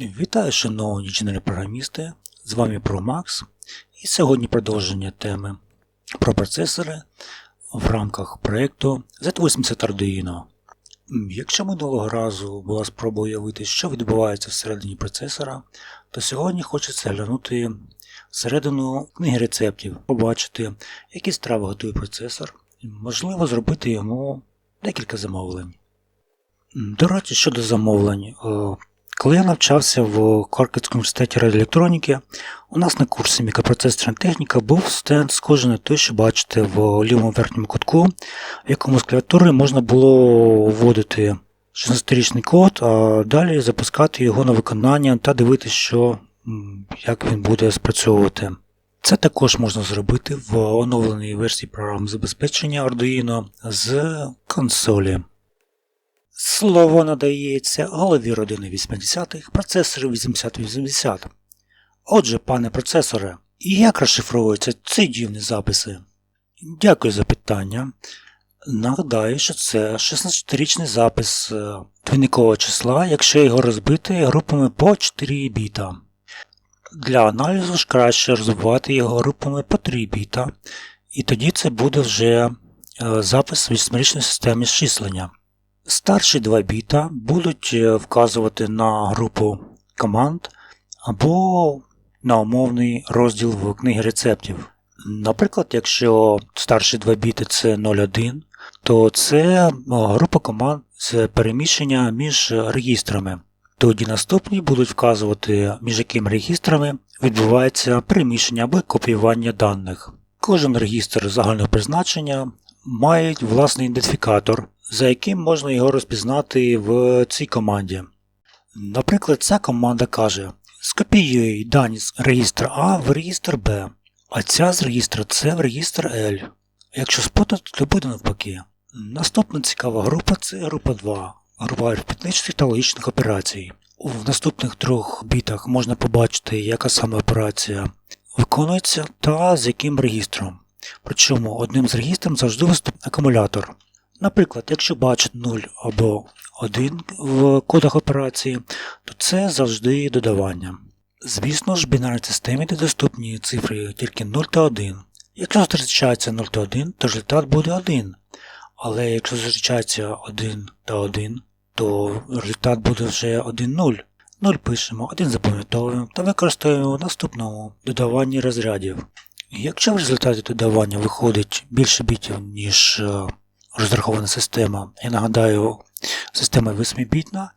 Вітаю, шановні інженери-програмісти! З вами ProMax і сьогодні продовження теми про процесори в рамках проєкту Z80 Arduino. Якщо минулого разу була спроба уявити, що відбувається всередині процесора, то сьогодні хочеться глянути всередину книги рецептів, побачити, які страви готує процесор, можливо, зробити йому декілька замовлень. До речі, щодо замовлень. Коли я навчався в Харківському університеті радіоелектроніки, у нас на курсі мікропроцесорна техніка був стенд, схожий на той, що бачите в лівому верхньому кутку, в якому з клавіатури можна було вводити 16-річний код, а далі запускати його на виконання та дивитися, що, як він буде спрацьовувати. Це також можна зробити в оновленій версії програм забезпечення Arduino з консолі. Слово надається голові родини 80-х, процесору 8080. Отже, пане процесоре, як розшифровуються ці дивні записи? Дякую за питання. Нагадаю, що це 16-річний запис е, двійникового числа, якщо його розбити групами по 4 біта. Для аналізу ж краще розвивати його групами по 3 біта, і тоді це буде вже е, запис в 8-річної системи зчислення. Старші 2 біта будуть е, вказувати на групу команд або на умовний розділ в книгі рецептів. Наприклад, якщо старші 2 біти це 01, то це е, група команд з переміщення між регістрами. Тоді наступні будуть вказувати, між якими регістрами відбувається переміщення або копіювання даних. Кожен регістр загального призначення має власний ідентифікатор, за яким можна його розпізнати в цій команді. Наприклад, ця команда каже: скопіюй дані з реєстра А в реєстр Б, а ця з реєстра С в реєстр L. Якщо спотати, то буде навпаки. Наступна цікава група це група 2, група арифметичних та логічних операцій. В наступних трьох бітах можна побачити, яка саме операція виконується та з яким регістром. Причому одним з регістрів завжди виступає акумулятор. Наприклад, якщо бачите 0 або 1 в кодах операції, то це завжди додавання. Звісно ж, в бінарній системі де доступні цифри тільки 0 та 1. Якщо зустрічається 0 та 1, то результат буде 1. Але якщо зустрічається 1 та 1, то результат буде вже 1 0. 0 пишемо, 1 запам'ятовуємо та використовуємо в наступному додаванні розрядів. Якщо в результаті додавання виходить більше бітів, ніж е, розрахована система, я нагадаю, система 8-бітна,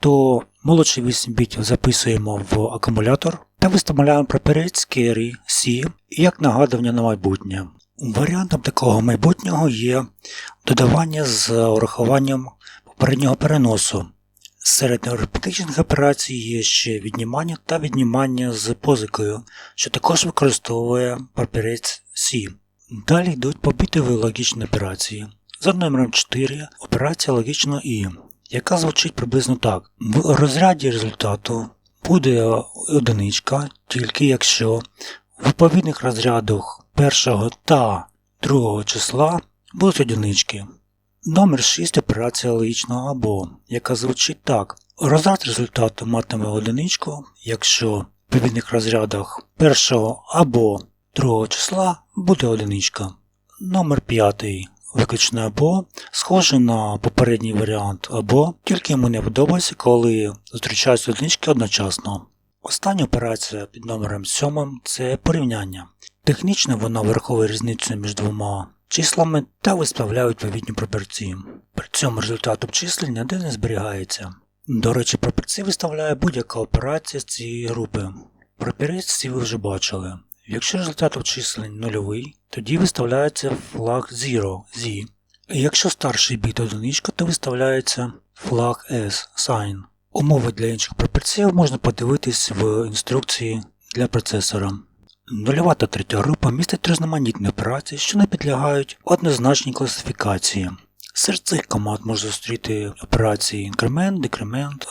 то молодші 8 бітів записуємо в акумулятор та виставляємо прапорець carry C як нагадування на майбутнє. Варіантом такого майбутнього є додавання з урахуванням попереднього переносу. Серед арифметичних операцій є ще віднімання та віднімання з позикою, що також використовує папірець C. Далі йдуть побітові логічні операції. За номером 4 операція логічно І, яка звучить приблизно так. В розряді результату буде одиничка, тільки якщо в відповідних розрядах першого та другого числа будуть одинички. Номер 6 операція логічного або, яка звучить так. Розряд результату матиме одиничку, якщо в відповідних розрядах першого або другого числа буде одиничка. Номер 5 виключне або схоже на попередній варіант або, тільки йому не подобається, коли зустрічаються одинички одночасно. Остання операція під номером 7 це порівняння. Технічно вона враховує різницю між двома числами та виставляє відповідні пропорції. При цьому результат обчислення де не зберігається. До речі, пропорції виставляє будь-яка операція з цієї групи. Пропірець ви вже бачили. Якщо результат обчислень нульовий, тоді виставляється флаг 0 Z. Якщо старший біт одиничка, то виставляється флаг S sign. Умови для інших пропорцій можна подивитись в інструкції для процесора. Нульова та третя група містить різноманітні операції, що не підлягають однозначній класифікації. Серед цих команд можна зустріти операції інкремент, декремент,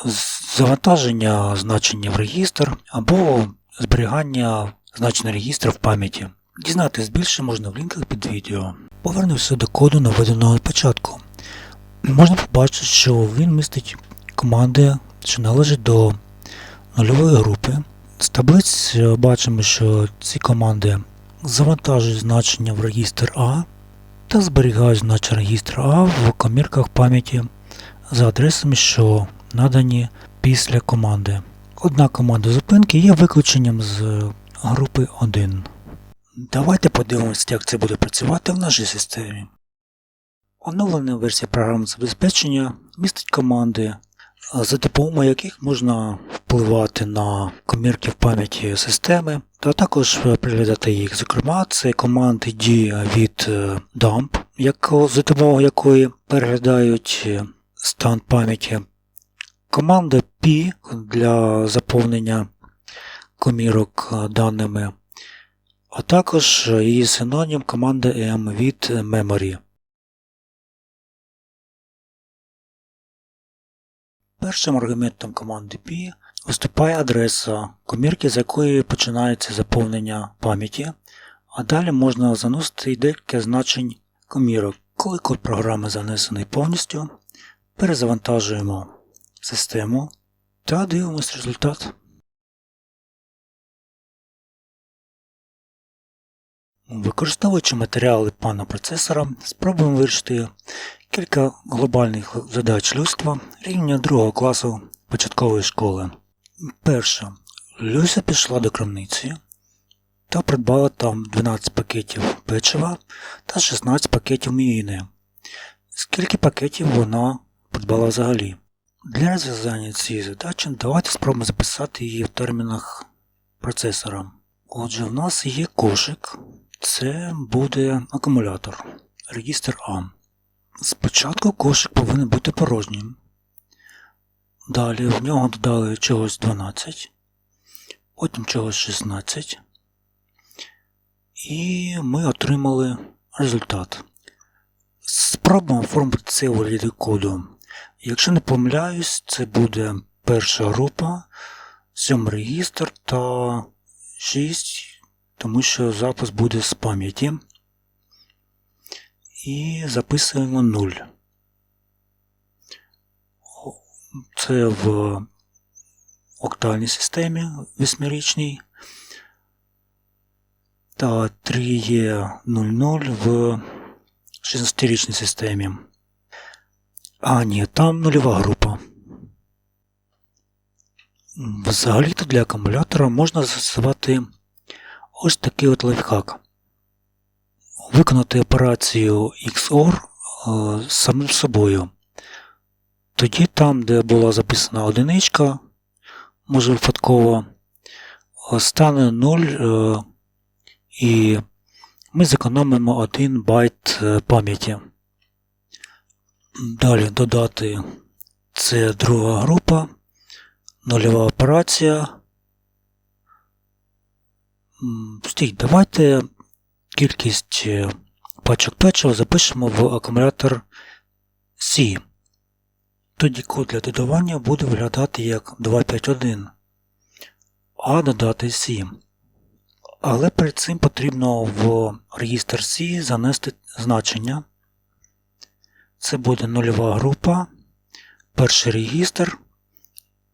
завантаження значення в регістр або зберігання значення регістру в пам'яті. Дізнатись більше можна в лінках під відео. Повернувся до коду наведеного спочатку. Можна побачити, що він містить команди, що належать до нульової групи. З таблиць е, бачимо, що ці команди завантажують значення в регістр А та зберігають значення регістру А в комірках пам'яті за адресами, що надані після команди. Одна команда зупинки є виключенням з групи 1. Давайте подивимося, як це буде працювати в нашій системі. Оновлена версія програмного забезпечення містить команди, за допомогою яких можна впливати на комірки в пам'яті системи, та також переглядати їх. Зокрема, це команди D від е, dump, за допомогою якої переглядають е, стан пам'яті. Команда P для заповнення комірок е, даними, а також її синонім команда M від memory. Першим аргументом команди P виступає адреса комірки, з якої починається заповнення пам'яті, а далі можна заносити декілька значень комірок. Коли код програми занесений повністю, перезавантажуємо систему та дивимось результат. Використовуючи матеріали пана процесора, спробуємо вирішити кілька глобальних задач людства рівня другого класу початкової школи. Перша. Люся пішла до крамниці та придбала там 12 пакетів печива та 16 пакетів мівіни. Скільки пакетів вона придбала взагалі? Для розв'язання цієї задачі давайте спробуємо записати її в термінах процесора. Отже, в нас є кошик, це буде акумулятор, регістр А. Спочатку кошик повинен бути порожнім. Далі в нього додали чогось 12, потім чогось 16. І ми отримали результат. Спробуємо оформити це у коду. Якщо не помиляюсь, це буде перша група, сьомий регістр та 6, тому що запис буде з пам'яті. І записуємо 0. Це в октальній системі восьмирічній. Та 3 є 00 в 16-річній системі. А, ні, там нульова група. Взагалі-то для акумулятора можна застосувати ось такий от лайфхак. Виконати операцію XOR е, самим собою. Тоді там, де була записана одиничка, може випадково, е, стане 0 е, і ми зекономимо 1 байт пам'яті. Далі додати це друга група, нульова операція. Стій, давайте кількість е, пачок печива запишемо в акумулятор C. Тоді код для додавання буде виглядати як 251, а додати C. Але перед цим потрібно в реєстр C занести значення. Це буде нульова група, перший регістр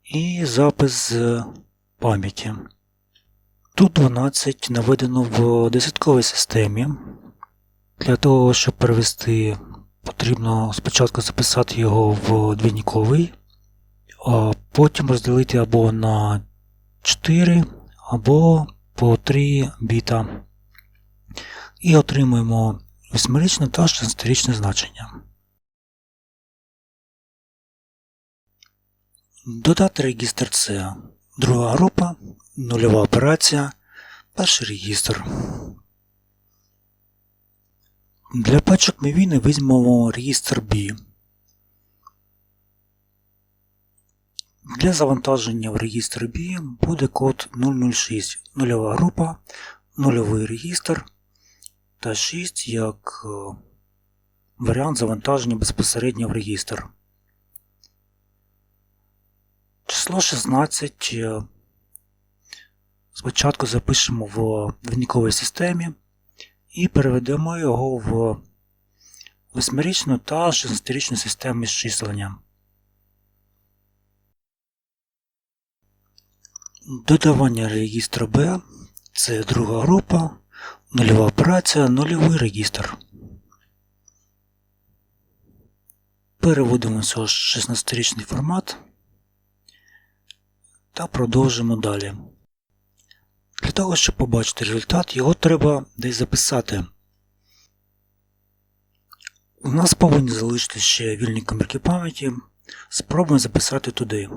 і запис пам'яті. Тут 12 наведено в десятковій системі. Для того, щоб перевести, потрібно спочатку записати його в двійниковий, а потім розділити або на 4, або по 3 біта. І отримуємо 8-річне та 16-річне значення. Додати регістр С. Друга група, нульова операція, перший регістр. Для пачок мівіни візьмемо регістр B. Для завантаження в регістр B буде код 006, нульова група, нульовий регістр та 6 як е, варіант завантаження безпосередньо в регістр. Число 16 е, спочатку запишемо в двійниковій системі і переведемо його в восьмирічну та 16-річну систему з численням. Додавання регістру B це друга група, нульова операція, нульовий регістр. Переводимо цього 16-річний формат та продовжимо далі. Того, щоб побачити результат, його треба десь записати. У нас повинні залишити ще вільні комірки пам'яті. Спробуємо записати туди.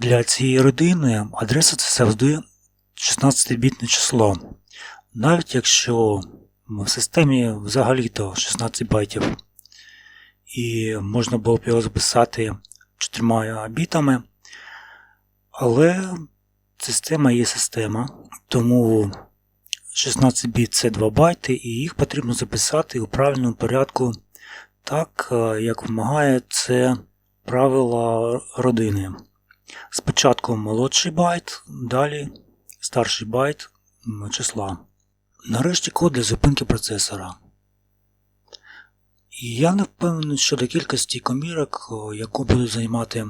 Для цієї родини адреса це завжди 16-бітне число. Навіть якщо в системі взагалі-то 16 байтів. І можна було б його записати чотирма бітами. Але система є система, тому 16 біт це 2 байти, і їх потрібно записати у правильному порядку, так, е, як вимагає це правила родини. Спочатку молодший байт, далі старший байт числа. Нарешті код для зупинки процесора. Я не впевнений щодо кількості комірок, яку буде займати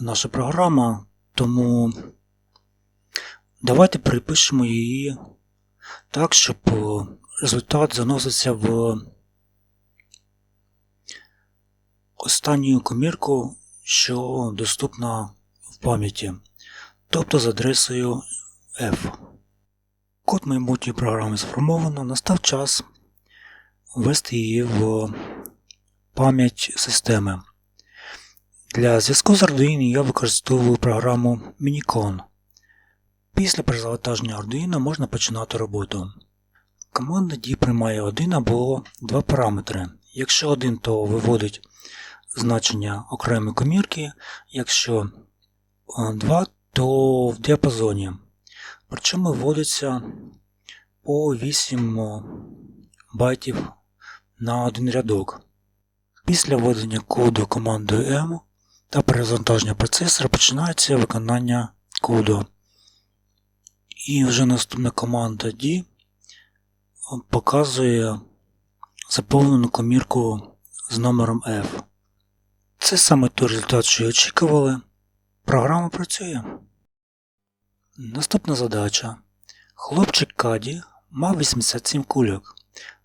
наша програма, тому давайте перепишемо її так, щоб результат заносився в останню комірку, що доступна в пам'яті, тобто з адресою F. Код майбутньої програми сформовано, настав час ввести її в пам'ять системи. Для зв'язку з Arduino я використовую програму Minicon. Після перезавантаження Arduino можна починати роботу. Команда D приймає один або два параметри. Якщо один, то виводить значення окремої комірки, якщо е, два, то в діапазоні. Причому вводиться по 8 байтів на один рядок. Після введення коду командою M та перезавантаження процесора починається виконання коду. І вже наступна команда D показує заповнену комірку з номером F. Це саме той результат, що і очікували. Програма працює. Наступна задача. Хлопчик Каді мав 87 кульок.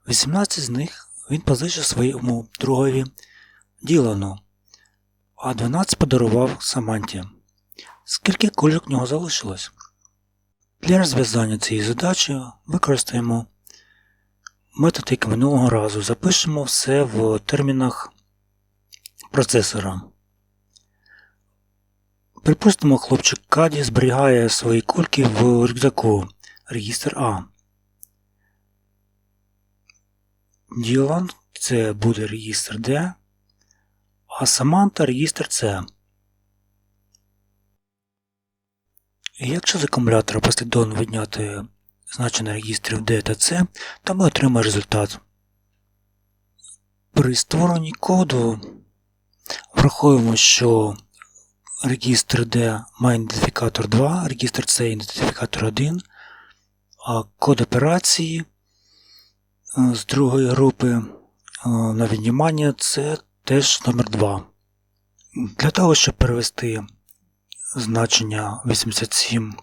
18 з них він позичив своєму другові Ділану, а 12 подарував Саманті. Скільки кульок в нього залишилось? Для розв'язання цієї задачі використаємо метод, як минулого разу. Запишемо все в термінах процесора. Припустимо, хлопчик Каді зберігає свої кульки в рюкзаку регістр А. Ділан це буде регістр D, а Саманта регістр C. І якщо з акумулятора послідовно відняти значення регістрів D та C, то ми отримаємо результат. При створенні коду враховуємо, що регістр D має ідентифікатор 2, регістр C ідентифікатор 1, а код операції е, з другої групи е, на віднімання це теж номер 2. Для того, щоб перевести значення 87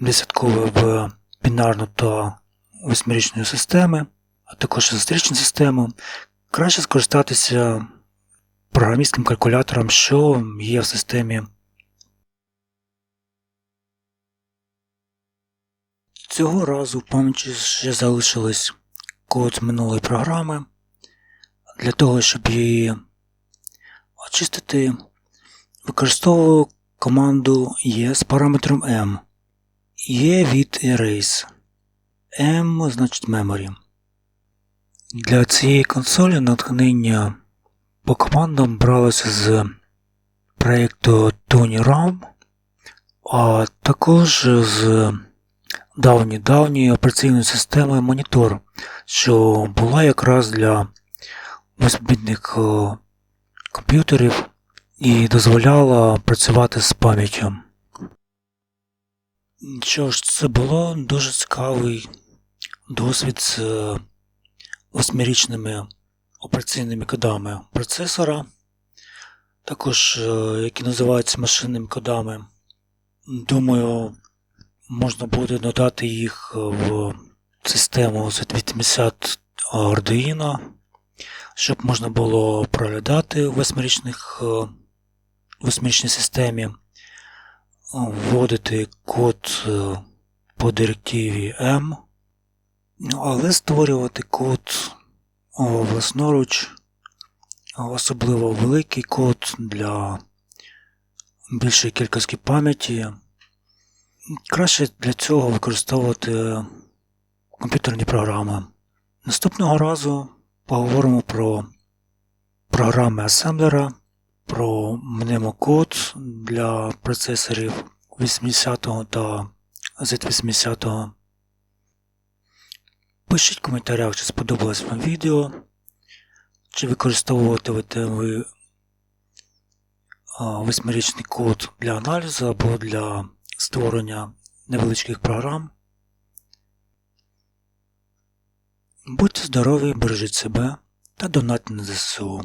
десяткове в бінарну та восьмирічну системи, а також зустрічну систему, краще скористатися програмістським калькулятором, що є в системі. Цього разу в пам'яті ще залишилось код минулої програми. Для того, щоб її очистити, використовую команду E з параметром M. E від Erase. M значить Memory. Для цієї консолі натхнення по командам бралося з проєкту TonyRAM, а також з давньої-давньої операційної системи Monitor, що була якраз для восьмибітних е, комп'ютерів і дозволяла працювати з пам'яттю. Що ж, це було дуже цікавий досвід з е, восьмирічними операційними кодами процесора. також е, які називаються машинними кодами. Думаю, можна буде додати їх в систему Z80 Arduino, щоб можна було проглядати в е, восьмирічній системі, вводити код е, по директиві M, але створювати код власноруч, особливо великий код для більшої кількості пам'яті. Краще для цього використовувати комп'ютерні програми. Наступного разу поговоримо про програми асемблера, про мнемокод для процесорів 80 та Z80. Пишіть в коментарях, чи сподобалось вам відео, чи використовуватимете ви восьмирічний код для аналізу або для створення невеличких програм. Будьте здорові, бережіть себе та донатьте на ЗСУ.